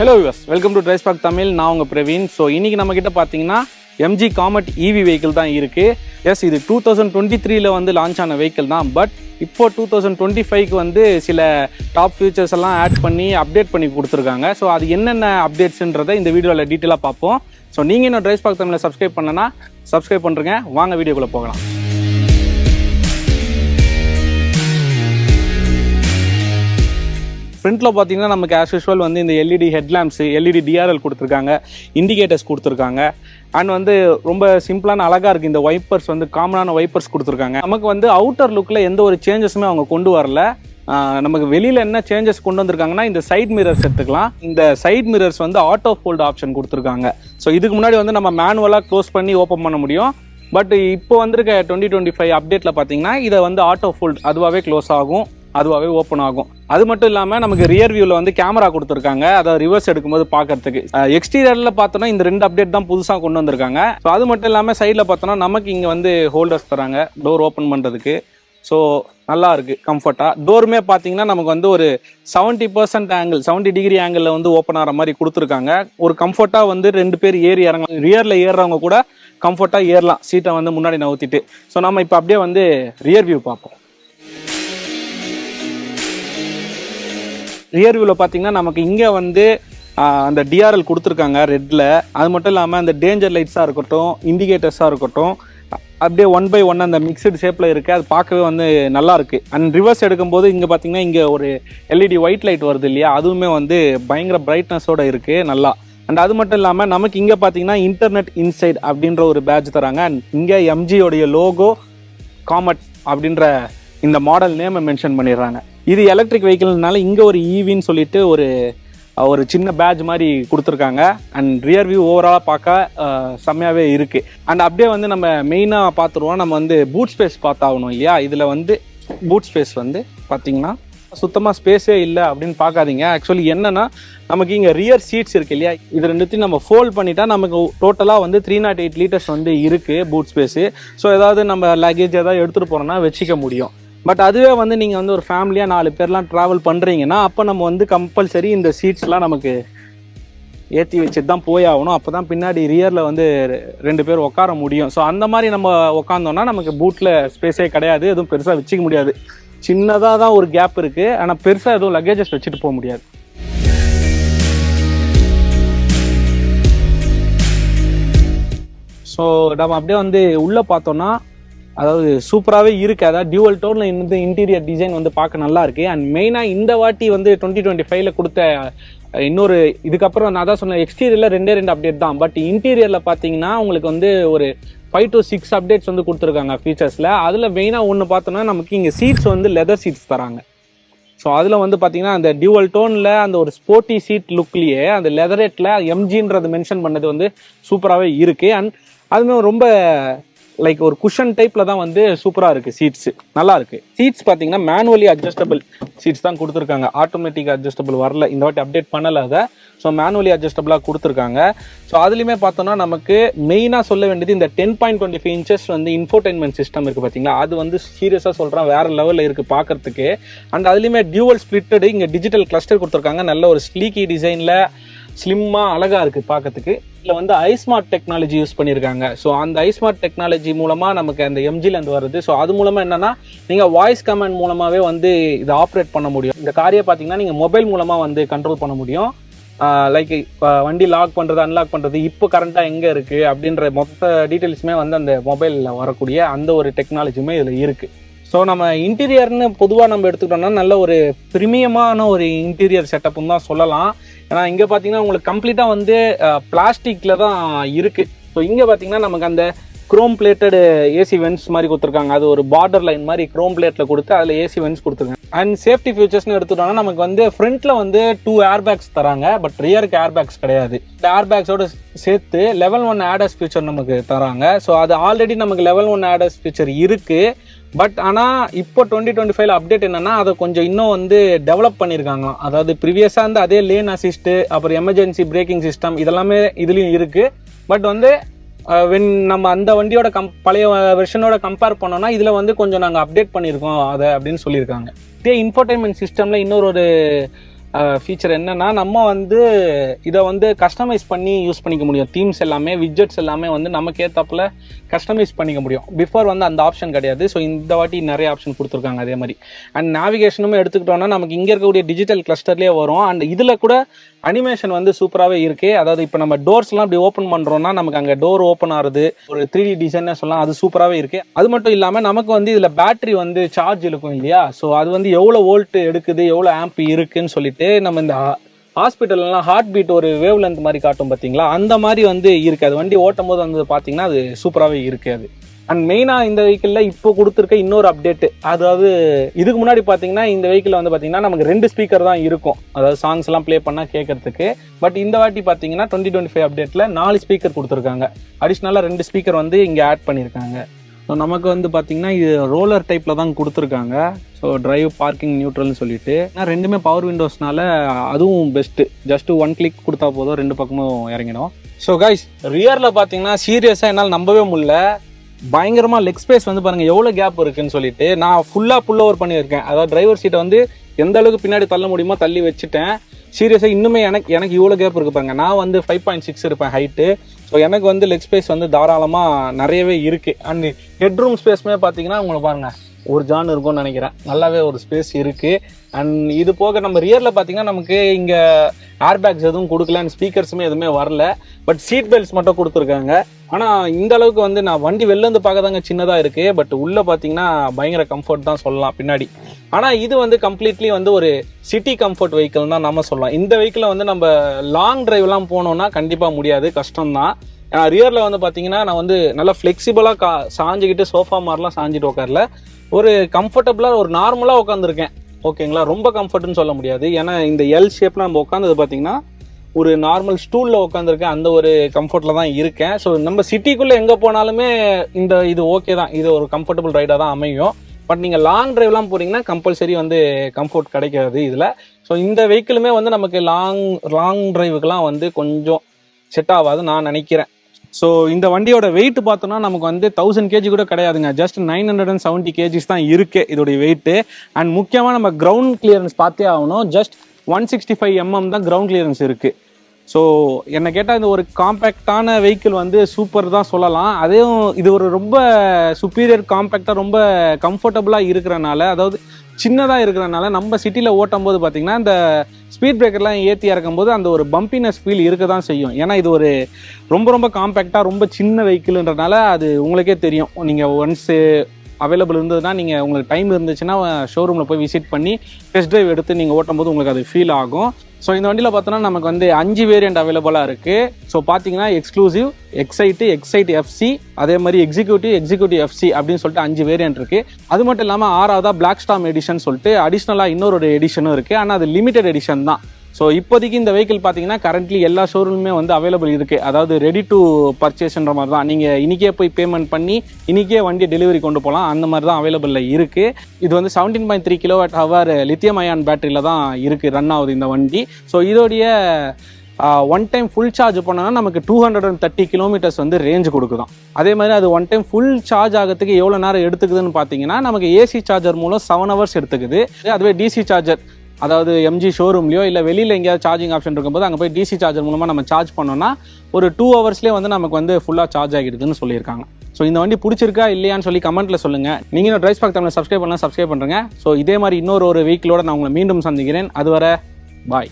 Hello viewers welcome to DriveSpark Tamil நான் உங்கள் Praveen. So இன்றைக்கி நம்ம பார்த்தீங்கன்னா எம்ஜி காமெட் இவி வெஹிக்கிள் தான் இருக்குது எஸ் இது டூ தௌசண்ட் டுவெண்ட்டி த்ரீல வந்து லான்ச் ஆன வெஹிக்கிள் தான். பட் இப்போ டூ தௌசண்ட் டுவெண்ட்டி ஃபைவ்க்கு வந்து சில டாப் ஃபீச்சர்ஸ் எல்லாம் ஆட் பண்ணி அப்டேட் பண்ணி கொடுத்துருக்காங்க. ஸோ அது என்னென்ன அப்டேட்ஸுன்றதை இந்த வீடியோவில் டீட்டெயிலாக பார்ப்போம். ஸோ நீங்கள் இன்னும் ட்ரைஸ் பாக் தமிழில் சப்ஸ்கிரைப் பண்ணனா சப்ஸ்கிரைப் பண்ணுறேங்க வாங்க வீடியோக்குள்ளே போகலாம். ஃப்ரண்ட்டில் பார்த்தீங்கன்னா நமக்கு ஆஸ் யூஷுவல் வந்து இந்த எல்இடி ஹெட்லாம்ப்ஸு எல்இடி டிஆர்எல் கொடுத்துருக்காங்க. இண்டிகேட்டர்ஸ் கொடுத்துருக்காங்க. அண்ட் வந்து ரொம்ப சிம்பிளான அழகாக இருக்குது இந்த வைப்பர்ஸ் வந்து காமனான வைப்பர்ஸ் கொடுத்துருக்காங்க. நமக்கு வந்து அவுட்டர் லுக்கில் எந்த ஒரு சேஞ்சஸுமே அவங்க கொண்டு வரல. நமக்கு வெளியில் என்ன சேஞ்சஸ் கொண்டு வந்திருக்காங்கன்னா இந்த சைட் மிரர்ஸ் எடுத்துக்கலாம். இந்த சைட் மிரர்ஸ் வந்து ஆட்டோ ஃபோல்டு ஆப்ஷன் கொடுத்துருக்காங்க. ஸோ இதுக்கு முன்னாடி வந்து நம்ம மேனுவலாக க்ளோஸ் பண்ணி ஓப்பன் பண்ண முடியும். பட் இப்போ வந்திருக்க டுவெண்ட்டி டுவெண்ட்டி ஃபைவ் அப்டேட்டில் பார்த்தீங்கன்னா இதை வந்து ஆட்டோ ஃபோல்ட் அதுவாகவே க்ளோஸ் ஆகும். அதுவாகவே ஓப்பன் ஆகும். அது மட்டும் இல்லாமல் நமக்கு ரியர் வியூவில் வந்து கேமரா கொடுத்துருக்காங்க. அதை ரிவர்ஸ் எடுக்கும்போது பார்க்கறதுக்கு. எக்ஸ்டீரியரில் பார்த்தோன்னா இந்த ரெண்டு அப்டேட் தான் புதுசாக கொண்டு வந்திருக்காங்க. ஸோ அது மட்டும் இல்லாமல் சைடில் பார்த்தோன்னா நமக்கு இங்கே வந்து ஹோல்டர்ஸ் தராங்க. டோர் ஓப்பன் பண்ணுறதுக்கு ஸோ நல்லா இருக்கு கம்ஃபர்ட்டாக டோருமே பார்த்தீங்கன்னா நமக்கு வந்து ஒரு seventy percent angle seventy degree ஆங்கிளில் வந்து ஓப்பன் ஆகிற மாதிரி கொடுத்துருக்காங்க. ஒரு கம்ஃபர்ட்டாக வந்து ரெண்டு பேர் ஏறி இறங்க ரியரில் ஏறுறவங்க கூட கம்ஃபர்ட்டாக ஏறலாம். சீட்டை வந்து முன்னாடி நவுத்திட்டு ஸோ நம்ம இப்போ அப்படியே வந்து ரியர் வியூ பார்ப்போம். ரியர் வியூவில் பார்த்தீங்கன்னா நமக்கு இங்கே வந்து அந்த டிஆர்எல் கொடுத்துருக்காங்க ரெட்டில் அது மட்டும் இல்லாமல் அந்த டேஞ்சர் லைட்ஸாக இருக்கட்டும் இண்டிகேட்டர்ஸாக இருக்கட்டும் அப்படியே ஒன் பை ஒன் அந்த மிக்சடு ஷேப்பில் இருக்குது அது பார்க்கவே வந்து நல்லாயிருக்கு அண்ட் ரிவர்ஸ் எடுக்கும்போது இங்கே பார்த்தீங்கன்னா இங்கே ஒரு எல்இடி ஒயிட் லைட் வருது இல்லையா? அதுவுமே வந்து பயங்கர பிரைட்னஸோடு இருக்குது நல்லா. அண்ட் அது மட்டும் இல்லாமல் நமக்கு இங்கே பார்த்தீங்கன்னா இன்டர்நெட் இன்சைட் அப்படின்ற ஒரு பேட்ச் தராங்க. அண்ட் இங்கே எம்ஜியோடைய லோகோ காமட் அப்படின்ற இந்த மாடல் நேமை மென்ஷன் பண்ணிடுறாங்க. இது எலக்ட்ரிக் வெஹிக்கிள்னால இங்கே ஒரு ஈவின்னு சொல்லிட்டு ஒரு ஒரு சின்ன பேட்ச் மாதிரி கொடுத்துருக்காங்க. அண்ட் ரியர் வியூ ஓவராலாக பார்க்க செம்மையாகவே இருக்குது அண்ட் அப்படியே வந்து நம்ம மெயினாக பார்த்துருவோம். நம்ம வந்து பூட் ஸ்பேஸ் பார்த்தாகணும் இல்லையா? இதில் வந்து பூட் ஸ்பேஸ் வந்து பார்த்தீங்கன்னா சுத்தமாக ஸ்பேஸே இல்லை அப்படின்னு பார்க்காதீங்க. ஆக்சுவலி என்னென்னா நமக்கு இங்கே ரியர் சீட்ஸ் இருக்கு இல்லையா? இது ரெண்டுத்தையும் நம்ம ஃபோல்ட் பண்ணிட்டா நமக்கு டோட்டலாக வந்து த்ரீ நாட் எயிட் லிட்டர்ஸ் வந்து இருக்குது பூட் ஸ்பேஸு ஸோ ஏதாவது நம்ம லக்கேஜ் ஏதாவது எடுத்துகிட்டு போகிறோம்னா வச்சுக்க முடியும். பட் அதுவே வந்து நீங்கள் வந்து ஒரு ஃபேமிலியாக நாலு பேர்லாம் ட்ராவல் பண்ணுறீங்கன்னா அப்போ நம்ம வந்து கம்பல்சரி இந்த சீட்ஸ்லாம் நமக்கு ஏற்றி வச்சுட்டு தான் போய் ஆகணும். அப்போ தான் பின்னாடி ரியரில் வந்து ரெண்டு பேர் உட்கார முடியும். ஸோ அந்த மாதிரி நம்ம உட்காந்தோம்னா நமக்கு பூட்டில் ஸ்பேஸே கிடையாது. எதுவும் பெருசாக வச்சுக்க முடியாது. சின்னதாக தான் ஒரு கேப் இருக்குது ஆனால் பெருசாக எதுவும் லக்கேஜஸ் வச்சுட்டு போக முடியாது. ஸோ நம்ம அப்படியே வந்து உள்ளே பார்த்தோன்னா அதாவது சூப்பராகவே இருக்குது அதாவது டியூவல் டோனில் இருந்து இன்டீரியர் டிசைன் வந்து பார்க்க நல்லா இருக்குது அண்ட் மெயினாக இந்த வாட்டி வந்து டுவெண்ட்டி டுவெண்ட்டி ஃபைவ்ல கொடுத்த இன்னொரு இதுக்கப்புறம் நான் தான் சொன்னேன் எக்ஸ்டீரியரில் ரெண்டே ரெண்டு அப்டேட் தான். பட் இன்டீரியரில் பார்த்தீங்கன்னா உங்களுக்கு வந்து ஒரு ஃபைவ் டு சிக்ஸ் அப்டேட்ஸ் வந்து கொடுத்துருக்காங்க ஃபீச்சர்ஸில் அதில் மெயினாக ஒன்று பார்த்தோம்னா நமக்கு இங்கே சீட்ஸ் வந்து லெதர் சீட்ஸ் தராங்க. ஸோ அதில் வந்து பார்த்தீங்கன்னா அந்த டியூவல் டோனில் அந்த ஒரு ஸ்போர்ட்டி சீட் லுக்லேயே அந்த லெதரேட்டில் எம்ஜின்றது மென்ஷன் பண்ணது வந்து சூப்பராகவே இருக்குது அண்ட் அதுவுமே ரொம்ப லைக் ஒரு குஷன் டைப்பில் தான் வந்து சூப்பராக இருக்குது சீட்ஸு நல்லா இருக்குது சீட்ஸ் பார்த்தீங்கன்னா மேனுவலி அட்ஜஸ்டபிள் சீட்ஸ் தான் கொடுத்துருக்காங்க. ஆட்டோமேட்டிக் அட்ஜஸ்டபிள் வரல. இந்த வாட்டி அப்டேட் பண்ணலை அதை. ஸோ மேனுவலி அட்ஜஸ்டபிளாக கொடுத்துருக்காங்க. ஸோ அதுலேயுமே பார்த்தோன்னா நமக்கு மெயினாக சொல்ல வேண்டியது இந்த ten point twenty five inches வந்து இன்ஃபோர்டைன்மெண்ட் சிஸ்டம் இருக்குது பார்த்தீங்களா அது வந்து சீரியஸாக சொல்கிறேன் வேறு லெவலில் இருக்குது பார்க்குறதுக்கு அண்ட் அதுலேயுமே டியூவல் ஸ்பிளிட்டடு இங்கே டிஜிட்டல் கிளஸ்டர் கொடுத்துருக்காங்க. நல்ல ஒரு ஸ்லீக்கி டிசைனில் ஸ்லிம்மாக அழகாக இருக்குது பார்க்கறதுக்கு இதில் வந்து ஐஸ்மார்ட் டெக்னாலஜி யூஸ் பண்ணியிருக்காங்க ஸோ அந்த ஐஸ்மார்ட் டெக்னாலஜி மூலமாக நமக்கு அந்த எம்ஜிலேருந்து வருது. ஸோ அது மூலமாக என்னன்னா நீங்கள் வாய்ஸ் கமெண்ட் மூலமாகவே வந்து இதை ஆப்ரேட் பண்ண முடியும். இந்த காரியை பார்த்தீங்கன்னா நீங்கள் மொபைல் மூலமாக வந்து கண்ட்ரோல் பண்ண முடியும். லைக் இப்போ வண்டி லாக் பண்ணுறது அன்லாக் பண்ணுறது இப்போ கரண்ட்டாக எங்கே இருக்குது அப்படின்ற மொத்த டீட்டெயில்ஸுமே வந்து அந்த மொபைலில் வரக்கூடிய அந்த ஒரு டெக்னாலஜியுமே இதில் இருக்குது ஸோ நம்ம இன்டீரியர்னு பொதுவாக நம்ம எடுத்துக்கிட்டோம்னா நல்ல ஒரு பிரிமியமான ஒரு இன்டீரியர் செட்டப்னு தான் சொல்லலாம். ஏன்னா இங்கே பார்த்தீங்கன்னா உங்களுக்கு கம்ப்ளீட்டாக வந்து பிளாஸ்டிக்கில் தான் இருக்குது ஸோ இங்கே பார்த்தீங்கன்னா நமக்கு அந்த குரோம் பிளேட்டடு ஏசி வென்ஸ் மாதிரி கொடுத்துருக்காங்க. அது ஒரு பார்டர் லைன் மாதிரி குரோம் பிளேட்டில் கொடுத்து அதில் ஏசி வென்ஸ் கொடுத்துருக்காங்க அண்ட் சேஃப்டி ஃபியூச்சர்ஸ்னு எடுத்துட்டோம்னா நமக்கு வந்து ஃப்ரண்ட்டில் வந்து டூ ஏர் பேக்ஸ் தராங்க. பட் ரியருக்கு ஏர் பேக்ஸ் கிடையாது. இந்த ஏர் பேக்ஸோட சேர்த்து லெவல் ஒன் ஆடஸ் ஃபியூச்சர் நமக்கு தராங்க. ஸோ அது ஆல்ரெடி நமக்கு லெவல் ஒன் ஆடஸ் ஃபியூச்சர் இருக்குது பட் ஆனால் இப்போ டுவெண்ட்டி டுவெண்ட்டி ஃபைவ்ல அப்டேட் என்னென்னா அதை கொஞ்சம் இன்னும் வந்து டெவலப் பண்ணியிருக்காங்களாம் அதாவது ப்ரீவியஸாக இருந்து அதே லேன் அசிஸ்ட்டு அப்புறம் எமர்ஜென்சி பிரேக்கிங் சிஸ்டம் இதெல்லாமே இதுலேயும் இருக்குது பட் வந்து வென் நம்ம அந்த வண்டியோட கம் பழைய வெர்ஷனோட கம்பேர் பண்ணோம்னா இதில் வந்து கொஞ்சம் நாங்கள் அப்டேட் பண்ணியிருக்கோம் அதை அப்படின்னு சொல்லியிருக்காங்க. இதே இன்ஃபர்டைன்மெண்ட் சிஸ்டமில் இன்னொரு ஒரு ஃபீச்சர் என்னன்னா நம்ம வந்து இதை வந்து கஸ்டமைஸ் பண்ணி யூஸ் பண்ணிக்க முடியும். தீம்ஸ் எல்லாமே விட்ஜெட்ஸ் எல்லாமே வந்து நமக்கு ஏற்றப்பில் கஸ்டமைஸ் பண்ணிக்க முடியும். பிஃபோர் வந்து அந்த ஆப்ஷன் கிடையாது. ஸோ இந்த வாட்டி நிறைய ஆப்ஷன் கொடுத்துருக்காங்க அதே மாதிரி. அண்ட் நேவிகேஷனும் எடுத்துக்கிட்டோம்னா நமக்கு இங்கே இருக்கக்கூடிய டிஜிட்டல் கிளஸ்டர்லேயே வரும். அண்ட் இதில் கூட அனிமேஷன் வந்து சூப்பராகவே இருக்குது அதாவது இப்போ நம்ம டோர்ஸ்லாம் இப்படி ஓப்பன் பண்ணுறோம்னா நமக்கு அங்கே டோர் ஓப்பன் ஆகுது. ஒரு த்ரீ டி டிசைனே சொல்லலாம். அது சூப்பராகவே இருக்குது அது மட்டும் இல்லாமல் நமக்கு வந்து இதில் பேட்டரி வந்து சார்ஜ் இருக்கும் இல்லையா? ஸோ அது வந்து எவ்வளோ வோல்ட் எடுக்குது எவ்வளோ ஆம்ப் இருக்குன்னு சொல்லிட்டு நம்ம இந்த ஹாஸ்பிட்டல்லாம் ஹார்ட் பீட் ஒரு வேவ் லென்த் மாதிரி காட்டும் பார்த்தீங்களா அந்த மாதிரி வந்து இருக்காது. வண்டி ஓட்டும் போது வந்து பார்த்தீங்கன்னா அது சூப்பராகவே இருக்காது. அண்ட் மெயினாக இந்த வெஹிக்கிளில் இப்போ கொடுத்துருக்க இன்னொரு அப்டேட் அதாவது இதுக்கு முன்னாடி பார்த்தீங்கன்னா இந்த வெஹிக்கிளில் வந்து பார்த்தீங்கன்னா நமக்கு ரெண்டு ஸ்பீக்கர் தான் இருக்கும். அதாவது சாங்ஸ் எல்லாம் ப்ளே பண்ணால் கேட்கறதுக்கு பட் இந்த வாட்டி பார்த்தீங்கன்னா டுவெண்ட்டி டுவெண்ட்டி ஃபைவ் அப்டேட்டில் நாலு ஸ்பீக்கர் கொடுத்துருக்காங்க. அடிஷ்னலாக ரெண்டு ஸ்பீக்கர் வந்து இங்கே ஆட் பண்ணியிருக்காங்க ஸோ நமக்கு வந்து பார்த்தீங்கன்னா இது ரோலர் டைப்பில் தான் கொடுத்துருக்காங்க. ஸோ ட்ரைவ் பார்க்கிங் நியூட்ரல்னு சொல்லிட்டு. ஆனால் ரெண்டுமே பவர் விண்டோஸ்னால அதுவும் பெஸ்ட்டு ஜஸ்ட்டு ஒன் கிளிக் கொடுத்தா போதும் ரெண்டு பக்கமும் இறங்கிடும். ஸோ கைஸ் ரியரில் பார்த்தீங்கன்னா சீரியஸாக என்னால் நம்பவே முடியல. பயங்கரமாக லெக் ஸ்பேஸ் வந்து பாருங்கள் எவ்வளோ கேப் இருக்குன்னு சொல்லிட்டு நான் ஃபுல்லாக புல் ஓவர் பண்ணியிருக்கேன். அதாவது டிரைவர் சீட்டை வந்து எந்த அளவுக்கு பின்னாடி தள்ள முடியுமோ தள்ளி வச்சுட்டேன். சீரியஸாக இன்னுமே எனக்கு எனக்கு இவ்வளோ கேப் இருக்கு பாருங்க. நான் வந்து ஃபைவ் பாயிண்ட் சிக்ஸ் இருப்பேன் ஹைட்டு ஸோ எனக்கு வந்து லெக் ஸ்பேஸ் வந்து தாராளமாக நிறையவே இருக்குது அண்ட் ஹெட் ரூம் ஸ்பேஸ்மே பார்த்தீங்கன்னா உங்களுக்கு பாருங்கள் ஒரு ஜான் இருக்கும்னு நினைக்கிறேன். நல்லாவே ஒரு ஸ்பேஸ் இருக்குது அண்ட் இது போக நம்ம ரியரில் பார்த்தீங்கன்னா நமக்கு இங்கே ஏர் பேக்ஸ் எதுவும் கொடுக்கல அண்ட் ஸ்பீக்கர்ஸுமே எதுவுமே வரல. பட் சீட் பெல்ட்ஸ் மட்டும் கொடுத்துருக்காங்க. ஆனால் இந்த அளவுக்கு வந்து நான் வண்டி வெளிலேருந்து பார்க்க தாங்க சின்னதாக இருக்குது பட் உள்ளே பார்த்தீங்கன்னா பயங்கர கம்ஃபர்ட் தான் சொல்லலாம் பின்னாடி. ஆனால் இது வந்து கம்ப்ளீட்லி வந்து ஒரு சிட்டி கம்ஃபர்ட் வெஹிக்கிள் தான் நம்ம சொல்லலாம். இந்த வெஹிக்கிளை வந்து நம்ம லாங் டிரைவ்லாம் போனோம்னா கண்டிப்பாக முடியாது. கஷ்டம் தான் ரியரில் வந்து பார்த்தீங்கன்னா நான் வந்து நல்லா ஃப்ளெக்சிபிளாக கா சாஞ்சிக்கிட்டு சோஃபா மாதிரிலாம் சாஞ்சிட்டு உட்காரல. ஒரு கம்ஃபர்டபுளாக ஒரு நார்மலாக உட்காந்துருக்கேன் ஓகேங்களா? ரொம்ப கம்ஃபர்ட்னு சொல்ல முடியாது. ஏன்னா இந்த எல் ஷேப்பில் நம்ம உட்காந்தது பார்த்தீங்கன்னா ஒரு நார்மல் ஸ்டூலில் உட்காந்துருக்கேன் அந்த ஒரு கம்ஃபர்ட்டில் தான் இருக்கேன். ஸோ நம்ம சிட்டிக்குள்ளே எங்கே போனாலுமே இந்த இது ஓகே தான். இது ஒரு கம்ஃபர்டபுள் ரைடாக தான் அமையும். பட் நீங்கள் லாங் ட்ரைவ்லாம் போகிறீங்கன்னா கம்பல்சரி வந்து கம்ஃபர்ட் கிடைக்காது இதில். ஸோ இந்த வெஹிக்கிளுமே வந்து நமக்கு லாங் லாங் ட்ரைவுக்கெலாம் வந்து கொஞ்சம் செட் ஆகாது நான் நினைக்கிறேன். ஸோ இந்த வண்டியோட வெயிட் பார்த்தோம்னா நமக்கு வந்து தௌசண்ட் கேஜி கூட கிடையாதுங்க. Just nine hundred and seventy KGs தான் இருக்குது இதோடைய வெயிட்டு அண்ட் முக்கியமாக நம்ம கிரவுண்ட் கிளியரன்ஸ் பார்த்தே ஆகணும். Just one sixty five MM தான் கிரவுண்ட் கிளியரன்ஸ் இருக்குது ஸோ என்னை கேட்டால் இந்த ஒரு காம்பேக்டான வெஹிக்கிள் வந்து சூப்பர் தான் சொல்லலாம். அதையும் இது ஒரு ரொம்ப சுப்பீரியர் காம்பேக்டாக ரொம்ப கம்ஃபர்டபுளாக இருக்கிறனால அதாவது சின்னதாக இருக்கிறனால நம்ம சிட்டியில் ஓட்டும் போது பார்த்திங்கன்னா இந்த ஸ்பீட் பிரேக்கர்லாம் ஏற்றி இறக்கும்போது அந்த ஒரு பம்பினஸ் ஃபீல் இருக்க தான் செய்யும். ஏன்னா இது ஒரு ரொம்ப ரொம்ப காம்பேக்டாக ரொம்ப சின்ன வெஹிக்கிள்ன்றனால அது உங்களுக்கே தெரியும். நீங்கள் ஒன்ஸு அவைலபிள் இருந்ததுன்னா நீங்கள் உங்களுக்கு டைம் இருந்துச்சுன்னா ஷோரூமில் போய் விசிட் பண்ணி டெஸ்ட் ட்ரைவ் எடுத்து நீங்கள் ஓட்டும் போது உங்களுக்கு அது ஃபீல் ஆகும். ஸோ இந்த வண்டியில் பார்த்தோன்னா நமக்கு வந்து அஞ்சு வேரியண்ட் அவைலபிளாக இருக்குது ஸோ பார்த்தீங்கன்னா எக்ஸ்க்ளூசிவ் எக்ஸைட்டு எக்ஸைட் எஃப்சி அதே மாதிரி எக்ஸிக்யூட்டிவ் எக்ஸிக்யூட்டிவ் எஃப்சி அப்படின்னு சொல்லிட்டு அஞ்சு வேரியண்ட் இருக்குது அது மட்டும் இல்லாமல் ஆறாவதா பிளாக் ஸ்டாம் எடிஷன் சொல்லிட்டு அடிஷ்னலாக இன்னொரு எடிஷனும் இருக்குது ஆனால் அது லிமிடெட் எடிஷன் தான். ஸோ இப்போதைக்கு இந்த வெஹிக்கிள் பார்த்தீங்கன்னா கரண்ட்லி எல்லா ஷோரூமுமே வந்து அவைலபிள் இருக்குது அதாவது ரெடி டு பர்ச்சேஸ்ன்ற மாதிரி தான். நீங்கள் இன்றைக்கே போய் பேமெண்ட் பண்ணி இன்னைக்கே வண்டியை டெலிவரி கொண்டு போகலாம். அந்த மாதிரி தான் அவைலபிளில் இருக்குது இது வந்து seventeen point three kilowatt hour lithium ion பேட்டரியில் தான் இருக்குது ரன் ஆகுது இந்த வண்டி. ஸோ இதோடைய ஒன் டைம் ஃபுல் சார்ஜ் பண்ணோன்னா நமக்கு two hundred and thirty kilometres வந்து ரேஞ்ச் கொடுக்குதாம் அதே மாதிரி அது ஒன் டைம் ஃபுல் சார்ஜ் ஆகிறதுக்கு எவ்வளோ நேரம் எடுத்துக்குதுன்னு பார்த்தீங்கன்னா நமக்கு ஏசி சார்ஜர் மூலம் செவன் ஹவர்ஸ் எடுத்துக்குது. அதுவே டிசி சார்ஜர் அதாவது எம்ஜி ஷோரூம்லையோ இல்லை வெளியில் எங்கேயாவது சார்ஜிங் ஆப்ஷன் இருக்கும்போது அங்கே போய் டிசி சார்ஜர் மூலமாக நம்ம சார்ஜ் பண்ணோம்னா ஒரு டூ ஹவர்ஸ்லேயே வந்து நமக்கு வந்து ஃபுல்லாக சார்ஜ் ஆகிடுதுன்னு சொல்லியிருக்காங்க. ஸோ இந்த வண்டி பிடிச்சிருக்கா இல்லையான்னு சொல்லி கமெண்ட்டில் சொல்லுங்கள் நீங்கள் ட்ரைஸ் பார்க்க தமிழ் சப்ஸ்கிரைப் பண்ணலாம் சப்ஸ்கிரைப் பண்ணுறேங்க ஸோ இதே மாதிரி இன்னொரு ஒரு வீக்கிலோட நான் உங்களை மீண்டும் சந்திக்கிறேன். அதுவரை பாய்